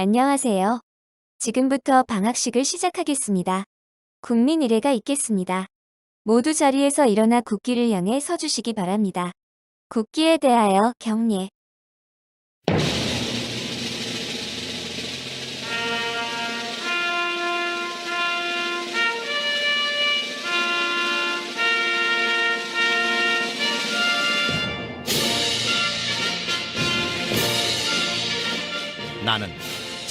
안녕하세요. 지금부터 방학식을 시작하겠습니다. 국민 일회가 있겠습니다. 모두 자리에서 일어나 국기를 향해 서주시기 바랍니다. 국기에 대하여 경례. 나는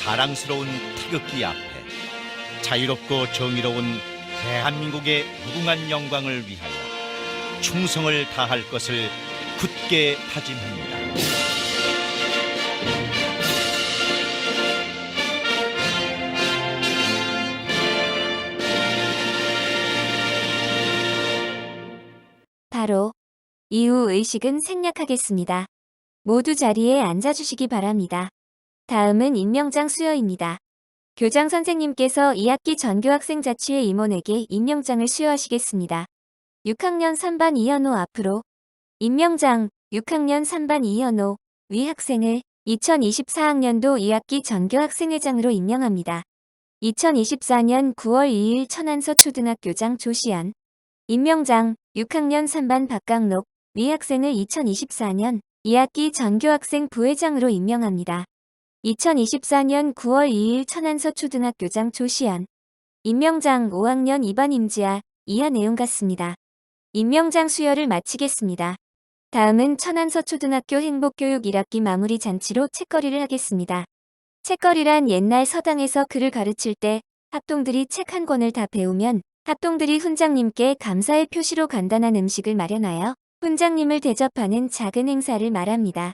자랑스러운 태극기 앞에 자유롭고 정의로운 대한민국의 무궁한 영광을 위하여 충성을 다할 것을 굳게 다짐합니다. 바로 이후 의식은 생략하겠습니다. 모두 자리에 앉아주시기 바랍니다. 다음은 임명장 수여입니다. 교장 선생님께서 2학기 전교학생 자치회 임원에게 임명장을 수여하시겠습니다. 6학년 3반 이현호 앞으로 임명장 6학년 3반 이현호 위 학생을 2024학년도 2학기 전교학생회장으로 임명합니다. 2024년 9월 2일 천안서 초등학교장 조시연 임명장 6학년 3반 박강록 위 학생을 2024년 2학기 전교학생 부회장으로 임명합니다. 2024년 9월 2일 천안서 초등학교장 조시연 임명장 5학년 2반 임지아 이하 내용 같습니다. 임명장 수여를 마치겠습니다. 다음은 천안서 초등학교 행복교육 1학기 마무리 잔치로 책거리를 하겠습니다. 책거리란 옛날 서당에서 글을 가르칠 때 학동들이 책 한 권을 다 배우면 학동들이 훈장님께 감사의 표시로 간단한 음식을 마련하여 훈장님을 대접하는 작은 행사를 말합니다.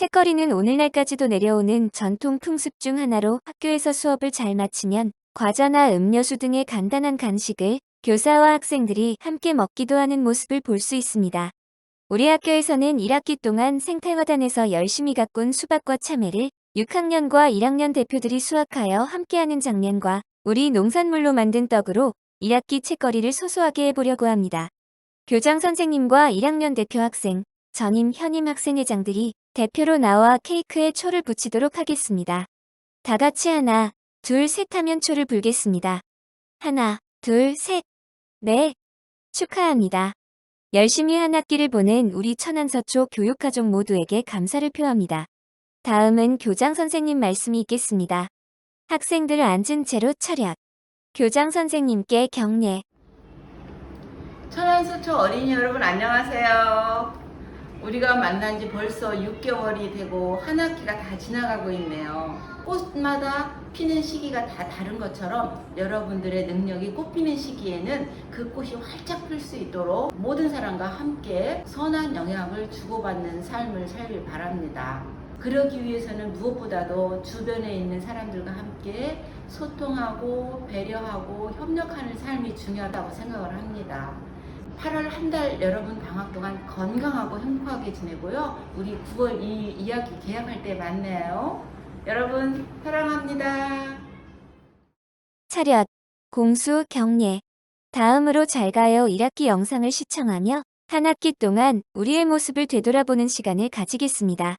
책거리는 오늘날까지도 내려오는 전통 풍습 중 하나로 학교에서 수업을 잘 마치면 과자나 음료수 등의 간단한 간식을 교사와 학생들이 함께 먹기도 하는 모습을 볼 수 있습니다. 우리 학교에서는 1학기 동안 생태화단에서 열심히 가꾼 수박과 참외를 6학년과 1학년 대표들이 수확하여 함께하는 장면과 우리 농산물로 만든 떡으로 1학기 책거리를 소소하게 해보려고 합니다. 교장 선생님과 1학년 대표 학생, 전임 현임 학생회장들이 대표로 나와 케이크에 초를 붙이도록 하겠습니다. 다 같이 하나, 둘, 셋 하면 초를 불겠습니다. 하나, 둘, 셋. 네. 축하합니다. 열심히 한 학기를 보낸 우리 천안서초 교육가족 모두에게 감사를 표합니다. 다음은 교장 선생님 말씀이 있겠습니다. 학생들 앉은 채로 차렷. 교장 선생님께 경례. 천안서초 어린이 여러분 안녕하세요. 우리가 만난 지 벌써 6개월이 되고 한 학기가 다 지나가고 있네요. 꽃마다 피는 시기가 다 다른 것처럼 여러분들의 능력이 꽃피는 시기에는 그 꽃이 활짝 필 수 있도록 모든 사람과 함께 선한 영향을 주고받는 삶을 살길 바랍니다. 그러기 위해서는 무엇보다도 주변에 있는 사람들과 함께 소통하고 배려하고 협력하는 삶이 중요하다고 생각을 합니다. 8월 한 달 여러분 방학 동안 건강하고 행복하게 지내고요. 우리 9월 2일 이야기 계약할 때 만나요. 여러분 사랑합니다. 차렷, 공수, 경례. 다음으로 잘 가요 1학기 영상을 시청하며 한 학기 동안 우리의 모습을 되돌아보는 시간을 가지겠습니다.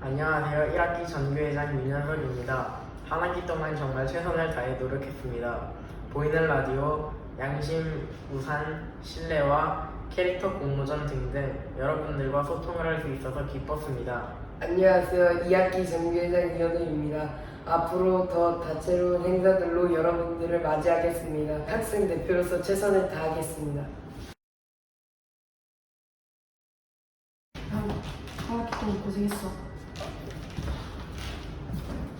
안녕하세요. 1학기 전교회장 윤현석입니다. 한 학기 동안 정말 최선을 다해 노력했습니다. 보이는 라디오, 양심, 우산, 실내와 캐릭터 공모전 등등 여러분들과 소통을 할 수 있어서 기뻤습니다. 안녕하세요. 2학기 정교회장 이현우입니다. 앞으로 더 다채로운 행사들로 여러분들을 맞이하겠습니다. 학생 대표로서 최선을 다하겠습니다. 방학기 동안 고생했어.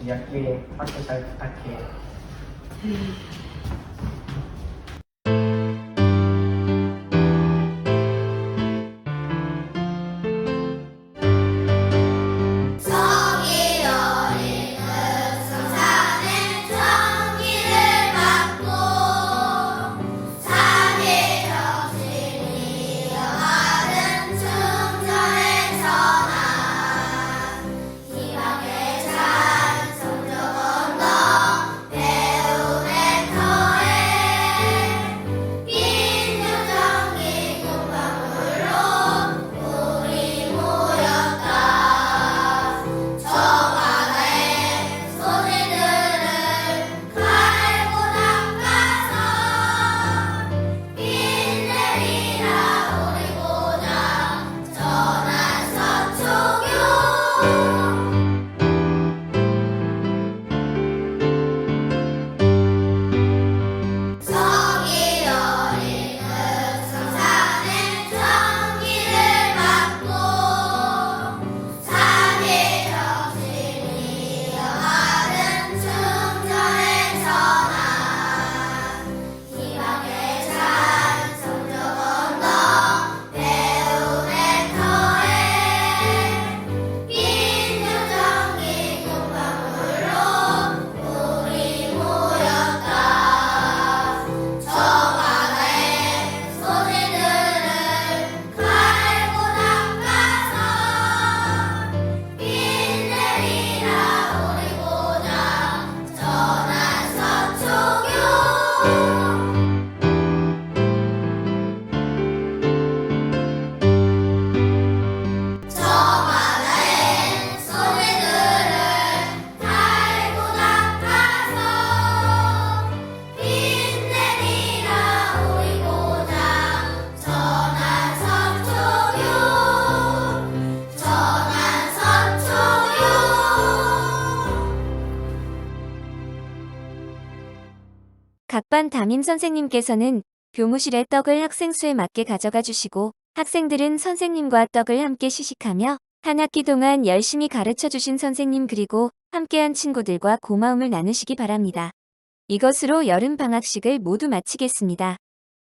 2학기에 학교 잘 부탁해 6반 담임 선생님께서는 교무실에 떡을 학생 수에 맞게 가져가 주시고 학생들은 선생님과 떡을 함께 시식하며 한 학기 동안 열심히 가르쳐 주신 선생님 그리고 함께한 친구들과 고마움을 나누시기 바랍니다. 이것으로 여름 방학식을 모두 마치겠습니다.